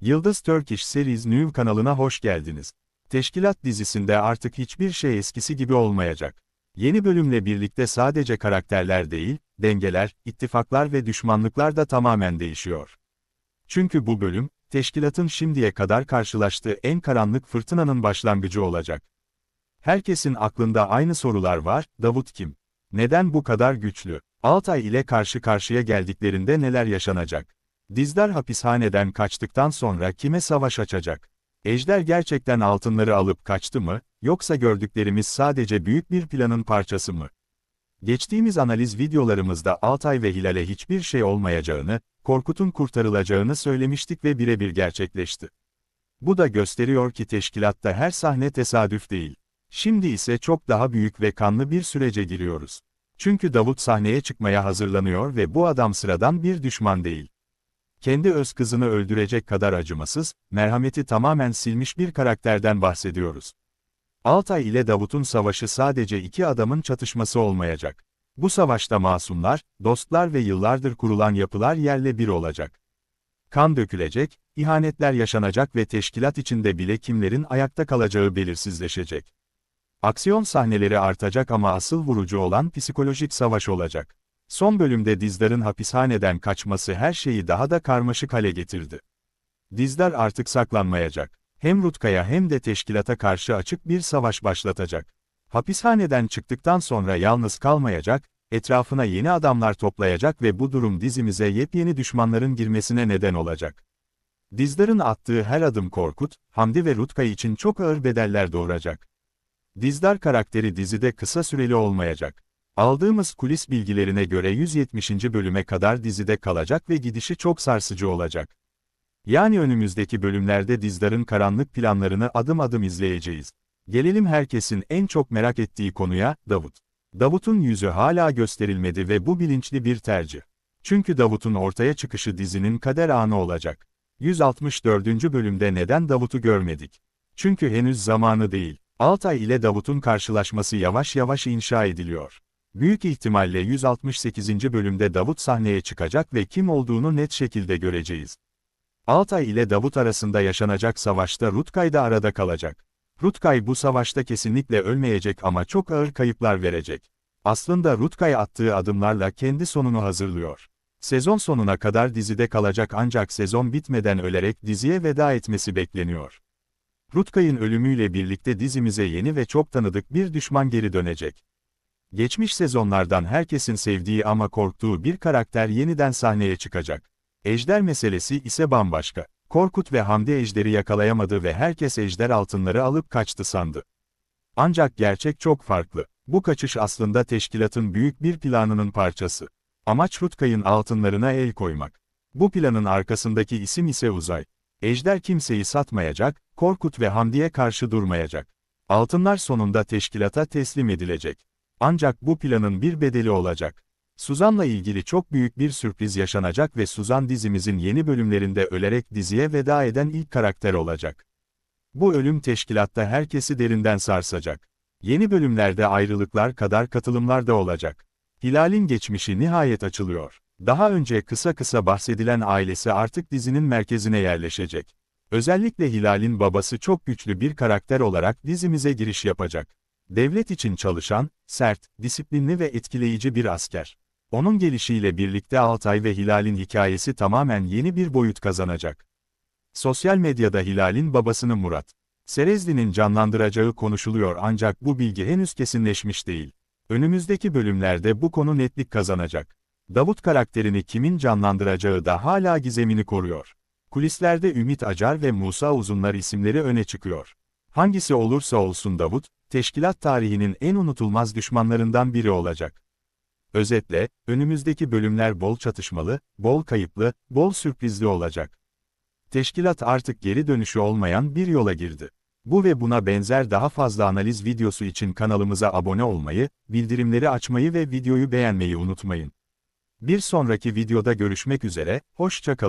Yıldız Turkish Series New kanalına hoş geldiniz. Teşkilat dizisinde artık hiçbir şey eskisi gibi olmayacak. Yeni bölümle birlikte sadece karakterler değil, dengeler, ittifaklar ve düşmanlıklar da tamamen değişiyor. Çünkü bu bölüm, teşkilatın şimdiye kadar karşılaştığı en karanlık fırtınanın başlangıcı olacak. Herkesin aklında aynı sorular var, Davut kim? Neden bu kadar güçlü? Altay ile karşı karşıya geldiklerinde neler yaşanacak? Dizdar hapishaneden kaçtıktan sonra kime savaş açacak? Ejder gerçekten altınları alıp kaçtı mı, yoksa gördüklerimiz sadece büyük bir planın parçası mı? Geçtiğimiz analiz videolarımızda Altay ve Hilal'e hiçbir şey olmayacağını, Korkut'un kurtarılacağını söylemiştik ve birebir gerçekleşti. Bu da gösteriyor ki teşkilatta her sahne tesadüf değil. Şimdi ise çok daha büyük ve kanlı bir sürece giriyoruz. Çünkü Davut sahneye çıkmaya hazırlanıyor ve bu adam sıradan bir düşman değil. Kendi öz kızını öldürecek kadar acımasız, merhameti tamamen silmiş bir karakterden bahsediyoruz. Altay ile Davut'un savaşı sadece iki adamın çatışması olmayacak. Bu savaşta masumlar, dostlar ve yıllardır kurulan yapılar yerle bir olacak. Kan dökülecek, ihanetler yaşanacak ve teşkilat içinde bile kimlerin ayakta kalacağı belirsizleşecek. Aksiyon sahneleri artacak ama asıl vurucu olan psikolojik savaş olacak. Son bölümde Dizdar'ın hapishaneden kaçması her şeyi daha da karmaşık hale getirdi. Dizdar artık saklanmayacak. Hem Rutkaya hem de teşkilata karşı açık bir savaş başlatacak. Hapishaneden çıktıktan sonra yalnız kalmayacak, etrafına yeni adamlar toplayacak ve bu durum dizimize yepyeni düşmanların girmesine neden olacak. Dizdar'ın attığı her adım Korkut, Hamdi ve Rutkay için çok ağır bedeller doğuracak. Dizdar karakteri dizide kısa süreli olmayacak. Aldığımız kulis bilgilerine göre 170. bölüme kadar dizide kalacak ve gidişi çok sarsıcı olacak. Yani önümüzdeki bölümlerde Dizdar'ın karanlık planlarını adım adım izleyeceğiz. Gelelim herkesin en çok merak ettiği konuya, Davut. Davut'un yüzü hala gösterilmedi ve bu bilinçli bir tercih. Çünkü Davut'un ortaya çıkışı dizinin kader anı olacak. 164. bölümde neden Davut'u görmedik? Çünkü henüz zamanı değil. Altay ile Davut'un karşılaşması yavaş yavaş inşa ediliyor. Büyük ihtimalle 168. bölümde Davut sahneye çıkacak ve kim olduğunu net şekilde göreceğiz. Altay ile Davut arasında yaşanacak savaşta Rutkay da arada kalacak. Rutkay bu savaşta kesinlikle ölmeyecek ama çok ağır kayıplar verecek. Aslında Rutkay attığı adımlarla kendi sonunu hazırlıyor. Sezon sonuna kadar dizide kalacak ancak sezon bitmeden ölerek diziye veda etmesi bekleniyor. Rutkay'ın ölümüyle birlikte dizimize yeni ve çok tanıdık bir düşman geri dönecek. Geçmiş sezonlardan herkesin sevdiği ama korktuğu bir karakter yeniden sahneye çıkacak. Ejder meselesi ise bambaşka. Korkut ve Hamdi Ejder'i yakalayamadı ve herkes Ejder altınları alıp kaçtı sandı. Ancak gerçek çok farklı. Bu kaçış aslında teşkilatın büyük bir planının parçası. Amaç Rutkay'ın altınlarına el koymak. Bu planın arkasındaki isim ise Uzay. Ejder kimseyi satmayacak, Korkut ve Hamdi'ye karşı durmayacak. Altınlar sonunda teşkilata teslim edilecek. Ancak bu planın bir bedeli olacak. Suzan'la ilgili çok büyük bir sürpriz yaşanacak ve Suzan dizimizin yeni bölümlerinde ölerek diziye veda eden ilk karakter olacak. Bu ölüm teşkilatta herkesi derinden sarsacak. Yeni bölümlerde ayrılıklar kadar katılımlar da olacak. Hilal'in geçmişi nihayet açılıyor. Daha önce kısa kısa bahsedilen ailesi artık dizinin merkezine yerleşecek. Özellikle Hilal'in babası çok güçlü bir karakter olarak dizimize giriş yapacak. Devlet için çalışan, sert, disiplinli ve etkileyici bir asker. Onun gelişiyle birlikte Altay ve Hilal'in hikayesi tamamen yeni bir boyut kazanacak. Sosyal medyada Hilal'in babasını Murat Serezli'nin canlandıracağı konuşuluyor ancak bu bilgi henüz kesinleşmiş değil. Önümüzdeki bölümlerde bu konu netlik kazanacak. Davut karakterini kimin canlandıracağı da hala gizemini koruyor. Kulislerde Ümit Acar ve Musa Uzunlar isimleri öne çıkıyor. Hangisi olursa olsun Davut, teşkilat tarihinin en unutulmaz düşmanlarından biri olacak. Özetle, önümüzdeki bölümler bol çatışmalı, bol kayıplı, bol sürprizli olacak. Teşkilat artık geri dönüşü olmayan bir yola girdi. Bu ve buna benzer daha fazla analiz videosu için kanalımıza abone olmayı, bildirimleri açmayı ve videoyu beğenmeyi unutmayın. Bir sonraki videoda görüşmek üzere, hoşça kalın.